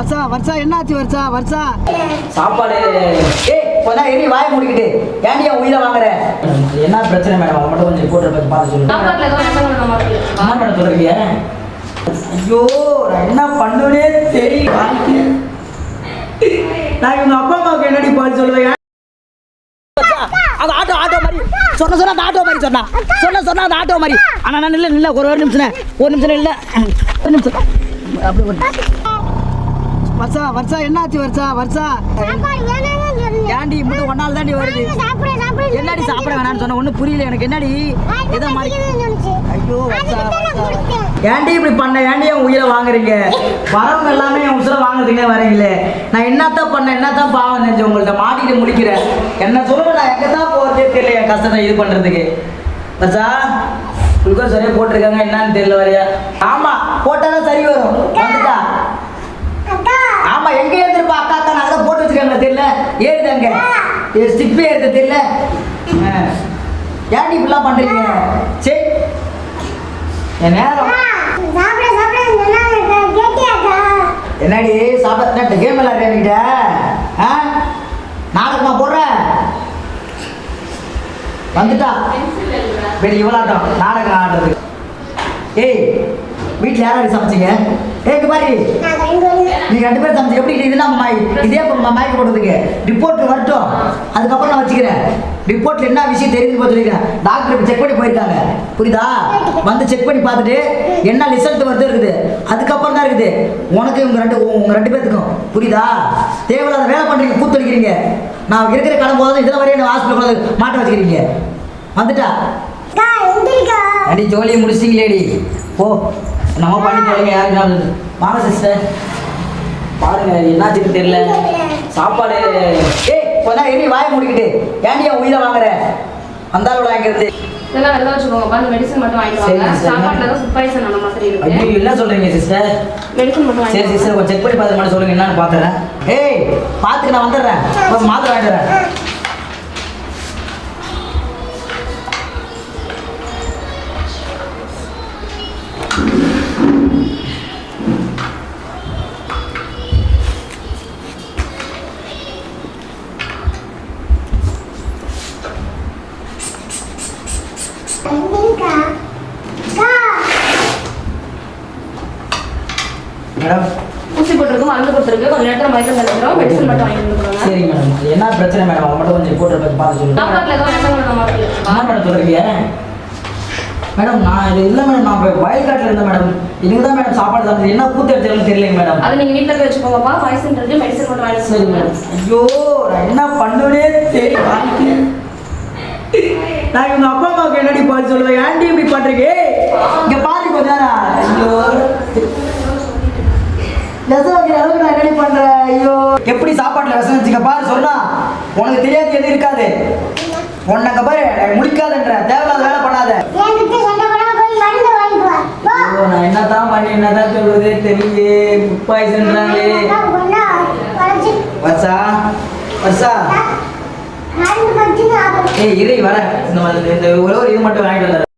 வருஷா வருஷா என்னாச்சு வருஷா வருஷா? சாப்பாடு. ஏய் கொஞ்ச எரி வாய முடிக்கிட்டு. ஏன்டி என் உயிரை வாங்குற? என்ன பிரச்சனை மேடம்? அவன் மட்டும் கொஞ்சம் போட்டு பத்தி பார்த்து சொல்லுங்க. என்ன மேடம் சொல்றீங்க? ஐயோ நான் என்ன பண்ணுனே தெரியல. நான் இவங்க அப்பா அம்மாவுக்கு என்னடி பதில் சொல்லுவேன்? அது ஆட்டோ ஆட்டோ மாதிரி. சொன்ன சொன்ன அந்த ஆட்டோ மாதிரி சொன்னா. சொன்ன சொன்ன அந்த ஆட்டோ மாதிரி. ஆனா நான் இல்ல இல்ல ஒரு ஒரு நிமிஷம் ஒரு நிமிஷம் இல்ல ஒரு நிமிஷம். அப்படி வருஷா வருஷா என்னாச்சு வருஷா வருஷா? ஏன்டி மட்டும் ஒன்னால தாண்டி வருது? என்னடி சாப்பிட வேணாம்னு சொன்ன? ஒன்றும் புரியல எனக்கு. என்னடி? ஏதோ மாதிரி ஐயோ வருஷா வருஷா. ஏன்டி இப்படி பண்ண? ஏன்டி என் உயிரை வாங்குறீங்க? வரவங்க எல்லாமே என் உசுரை வாங்குறீங்க வரீங்களே. நான் என்னத்தான் பண்ண என்னத்தான் பாவம் செஞ்சு உங்கள்ட்ட மாட்டிட்டு முடிக்கிறேன். என்ன சொல்லுங்க நான் எங்க தான் போகிறதே தெரியல என் கஷ்டத்தை இது பண்றதுக்கு. பச்சா குளுக்கோஸ் சரியா போட்டிருக்காங்க. என்னன்னு தெரியல வரையா ஆமா போட்டாதான் சரி வரும். ஸ்டிப்பே ஏறுது தெரியல ஆ. ஏன்டி இப்படிலாம் பண்றீங்க? சரி என் நேரம். என்னடி சாப்பிட கேம் விளையாடுறேன்கிட்ட ஆ? நாளைக்கு நான் போடுறேன் வந்துட்டா. வெளியே விளாட்டம் நாடகம் ஆடுறது. ஏய் வீட்டில் யாராடி சமைச்சிங்க? ஏக்கு மாதிரி நீங்க ரெண்டு பேரும் சமைச்சு எப்படி இது நம்ம மாய் இதே மாய்க்கு போடுறதுக்கு? ரிப்போர்ட் வரட்டும். அதுக்கப்புறம் நான் வச்சுக்கிறேன். ரிப்போர்ட்ல என்ன விஷயம் தெரியுது சொல்லிக்கிறேன். டாக்டர் செக் பண்ணி போயிருக்காங்க. புரியுதா? வந்து செக் பண்ணி பார்த்துட்டு என்ன ரிசல்ட் வருது இருக்குது. அதுக்கப்புறம் தான் இருக்குது. உனக்கு உங்க ரெண்டு உங்க ரெண்டு பேத்துக்கும். புரியுதா? தேவையில்லாத வேலை பண்றீங்க கூத்தளிக்கிறீங்க நான் இருக்கிற காலம் போதும் இதில் வரையும் என்ன ஹாஸ்பிட்டல் மாட்ட வச்சுக்கிறீங்க. வந்துட்டா? அடி ஜோலியை முடிச்சிங்களேடி போ. நம்ம பண்ணி தொலைங்க யாருக்காவது வாங்க சிஸ்டர் பாருங்க என்னாச்சுன்னு தெரியல. சாப்பாடு ஏய் கொஞ்ச எரி வாய முடிக்கிட்டு. ஏன்டி என் உயிரை வாங்குற? வந்தாலும் வாங்கிறது இதெல்லாம் வெளில medicine மட்டும் வாங்க. சரி. சாப்பாட்டுல ஏதோ food poison ஆன மாதிரி இருக்கு. ஐயோ என்ன சொல்றீங்க சிஸ்டர் medicine மட்டும் சரி வாங்கிட்டு சிஸ்டர் கொஞ்சம் செக் பண்ணி பார்த்து மட்டும் சொல்லுங்க என்னன்னு பார்த்துறேன். ஏய் பார்த்துட்டு நான் வந்துடுறேன். மாத்திரை வாங்கிட்டு மேடம். ஊசி போட்டிருக்கு, மருந்து கொடுத்திருக்கு. கொஞ்ச நேரத்துல மயக்கம் medicine மட்டும் வாங்கிட்டு வந்து கொடுங்க. சரிங்க மேடம். அது என்ன பிரச்சனை மேடம்? அவன் மட்டும் கொஞ்சம் போட்டு பத்தி பார்த்து சொல்லுங்க. ஏதோ. என்ன மேடம் சொல்றீங்க? மேடம் நான் இது இல்லை மேடம். நான் இப்போ வயல்காட்டில் இருந்தேன் மேடம். எனக்கு தான் மேடம் சாப்பாடு சாப்பிடுது என்ன கூத்து எடுத்தாலும் தெரியலைங்க மேடம். அதை நீங்க வீட்டுல போய் வச்சுக்கோங்கப்பா. இருக்கு. medicine மட்டும் வாங்கிட்டு சரி மேடம். ஐயோ நான் என்ன பண்ணுனே தெரியல. நான் இவங்க அப்பா அம்மாவுக்கு என்னடி பதில் சொல்லுவேன்? ஏன்டி இப்படி பண்றீங்க? இங்க பாரு கொஞ்ச நேரம். ஐயோ. விஷம் வைக்கிற அளவுக்கு நான் என்னடி பண்றேன்? ஐயோ. எப்படி சாப்பாட்டுல விஷம் வச்சுக்க பாரு சொன்னா. உனக்கு தெரியாது எதுவும் இருக்காது. உன்னை பாரு முடிக்காதுன்ற. தேவையில்லாத வேலை பண்ணாத. நான் என்னதான் பண்ணி என்னதான் சொல்றது தெரியலையே. ஃபுட் பாய்சன்றாங்களே வர்ஷா? வர்ஷா? ஏய் இரு வர. இந்த இந்த ஒரே ஒரு இது மட்டும் வாங்கிட்டு வந்துடுறேன்